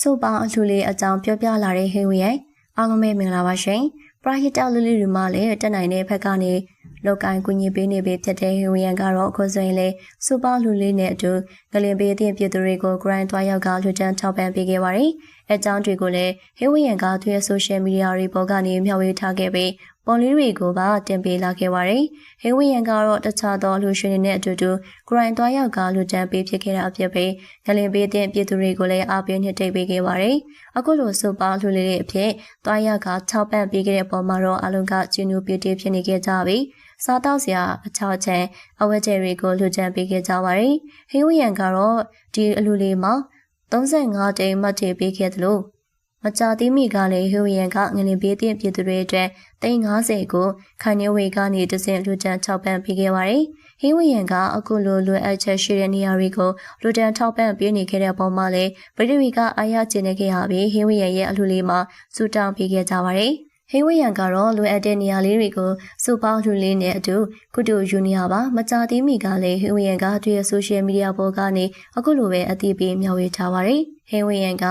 ဆိုပါအလှူလေးအကြောင်းပြောပြလာတဲ့ဟေဝီရဲ့အားလုံးပဲမင်္ဂလာပါရှင်ပရာဟိတလူလေးတွေမှလည်းတက်နိုင်တဲ့ဘက်ကနေလောက်ကိုင်းကူညီပေးနေပြီဖြစ်တဲ့ဟေဝီယန်ကတော့အခုဆိုရင်လေစူပါလူလေးနဲ့အတူဂလင်ပေးတဲ့ပြည်သူတွေကို grind သွားရောက်ကလူတန်းထောက်ပံ့ပေးခဲ့ပါတယ်။ အဲကြောင်းတွေကိုလည်းဟေဝီယန်ကသူရဲ့ social media တွေပေါ်ကနေမျှဝေထားခဲ့ပြီးပေါ်လေးတွေကိုပါတင်ပေးလာခဲ့ပါတယ်။ဟေဝီယန်ကတော့တခြားသောလူရှင်တွေနဲ့အတူတူ grind သွားရောက်ကလူတန်းပေးဖြစ်ခဲ့တာအဖြစ်ပဲဂလင်ပေးတဲ့ပြည်သူတွေကိုလည်းအားပေးနှစ်တိတ်ပေးခဲ့ပါတယ်။အခုလိုစူပါလူလေးတွေအဖြစ်သွားရောက်ကထောက်ပံ့ပေးခဲ့တဲ့ပုံမှာတော့အလုံးကကျင်းနူပြည့်တည်ဖြစ်နေခဲ့ကြပြီ။စားတောက်စရာအချောက်ချန်အဝတ်ကျတွေကိုလူချန်ပေးခဲ့ကြပါတယ်။ဟင်းဝရန်ကတော့ဒီအလူလေးမှာ 35တိမ်မှတ်တည်ပေးခဲ့တယ်လို့မကြသေးမီကလည်းဟိုရန်ကငလင်ပေးတဲ့ပြည်သူတွေအတွက်350ကိုခိုင်နေဝေကနေတစင်လူတန်းထောက်ပံ့ပေးခဲ့ပါတယ်။ဟင်းဝရန်ကအခုလိုလွယ်အပ်ချက်ရှိတဲ့နေရာတွေကိုလူတန်းထောက်ပံ့ပေးနေခဲ့တဲ့ပုံမှာလည်းဗြိတိဝီကအားရကျင်နေခဲ့ရပြီးဟင်းဝရန်ရဲ့အလှူလေးမှာစူတောင်းပေးခဲ့ကြပါတယ်။ ဟေးဝရန်ကတော့လွယ်အပ်တဲ့နေရာလေးတွေကိုစုပေါင်းလှူလေးနဲ့အတူကုတူယူနီယာပါမကြသေးမီကလည်းဟေးဝရန်ကသူ့ရဲ့ social media ပေါ်ကနေအခုလိုပဲအသိပေးမျှဝေထားပါတယ်ဟေးဝရန်က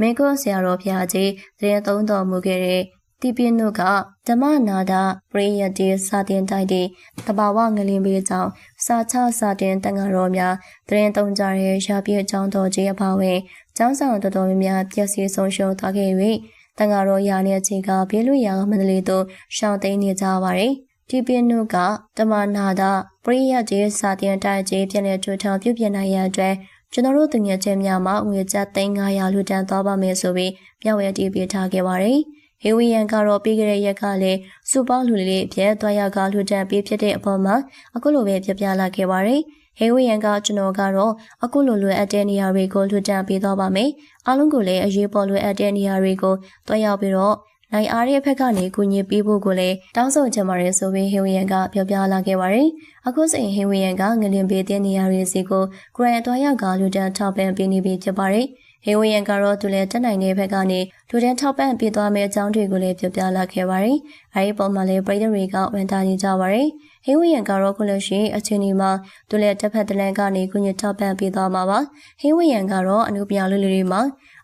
မင်းကိုဆရာတော်ဖျားကြီးသတင်းသုံးတော်မူခဲ့တဲ့တီပင်းတို့ကဓမ္မနာဒပရိယတ်တီစာတင်တိုက်တဲ့တဘာဝငလင်ပေးကြောင်းစာချစာတင်တန်ဃာတော်များသတင်းသုံးကြတဲ့ရာပြည့်အကြောင်းတော်ကြီးအပါဝင်ကျောင်းဆောင်တော်တော်များများပျက်စီးဆုံးရှုံးသွားခဲ့၍ တန်ဃာတော်ရာနေအချိန်ကဘေးလွရာမန္တလေးသို့ရှောင်းသိမ်းနေကြပါတယ်။ဒီပင်းနုကတမနာဒပရိယတ်ကျေစာတင်တိုက်ကျေပြန်လည်ထူထောင်ပြုပြင်နိုင်ရတဲ့ကျွန်တော်တို့တငယ်ချင်းများမှာငွေကျပ်3900လူတန်းသွားပါမယ်ဆိုပြီးမျှဝေတည်ပြထားခဲ့ပါတယ်။ဟေဝီယန်ကတော့ပြီးခဲ့တဲ့ရက်ကလည်းစူပါလူလေးအဖြစ်သွားရကလူတန်းပေးဖြစ်တဲ့အပေါ်မှာအခုလိုပဲပြပြလာခဲ့ပါတယ်။ ဟေဝရန်ကကျွန်တော်ကတော့အခုလိုလွယ်အပ်တဲ့နေရာတွေကိုလွှတ်တမ်းပေးသွားပါမယ်။အားလုံးကိုလည်းအရေးပေါ်လွယ်အပ်တဲ့နေရာတွေကိုတွားရောက်ပြီးတော့နိုင်အားရဲ့ဘက်ကနေကူညီပေးဖို့ကိုလည်းတောင်းဆိုချင်ပါတယ်ဆိုပြီးဟေဝရန်ကပြောပြလာခဲ့ပါတယ်။အခုစိန်ဟေဝရန်ကငလင်ပေးတဲ့နေရာတွေစီကိုဂရန်တွားရောက်ကလွှတ်တမ်းထောက်ပံ့ပေးနေပြီဖြစ်ပါတယ်။ ဟေဝယန်ကတော့သူလည်းတက်နိုင်တဲ့ဘက်ကနေလူတန်းထောက်ပံ့ပေးသွားမယ့်အကြောင်းတွေကိုလည်းပြောပြလာခဲ့ပါတယ်။အဲဒီပုံမှာလည်းပြည်သူတွေကဝန်တာနေကြပါတယ်။ဟင်းဝရန်ကတော့ခုလို့ရှိရင်အချင်းဒီမှာသူလည်းတစ်ဖက်တစ်လန်ကနေကုညထောက်ပံ့ပေးသွားမှာပါဟင်းဝရန်ကတော့အနုပြလူလူတွေမှာ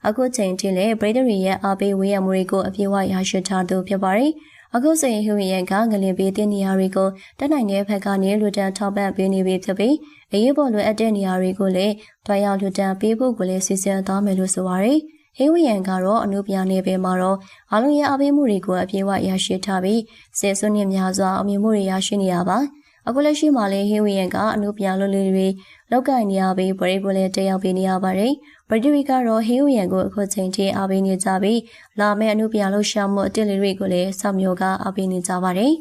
အခုချိန်ထိလည်းပရိသတ်တွေရဲ့အားပေးဝေးရမှုတွေကိုအပြည့်အဝရရှိထားသူဖြစ်ပါတယ် အခုဆိုရင်ဟိုရန်ကငလင်ပေးတဲ့နေရာတွေကိုတက်နိုင်တဲ့ဘက်ကနေလူတန်းထောက်ပံ့ပေးနေပြီဖြစ်ပြီးအရေးပေါ်လိုအပ်တဲ့နေရာတွေကိုလည်းတွားရောက်လူတန်းပေးဖို့ကိုလည်းစီစဉ်သွားမယ်လို့ဆိုပါရယ်။ဟေးဝရန်ကတော့အနုပြနယ်ပယ်မှာတော့အားလုံးရဲ့အပေးမှုတွေကိုအပြည့်အဝရရှိထားပြီးဆယ်စုနှစ်များစွာအမြင်မှုတွေရရှိနေရပါ အခုလက်ရှိမှာလည်းဟေးဝရန်ကအနုပြလွတ်လပ်တွေလောက်ကင်နေရပြီးပရိကိုလည်းတက်ရောက်ပေးနေရပါတယ်ပရိဝီကတော့ဟေးဝရန်ကိုအခုချိန်ထိအားပေးနေကြပြီးလာမယ့်အနုပြလှရှာမှုအတစ်လေးတွေကိုလည်းစောင့်မျှော်ကအားပေးနေကြပါတယ်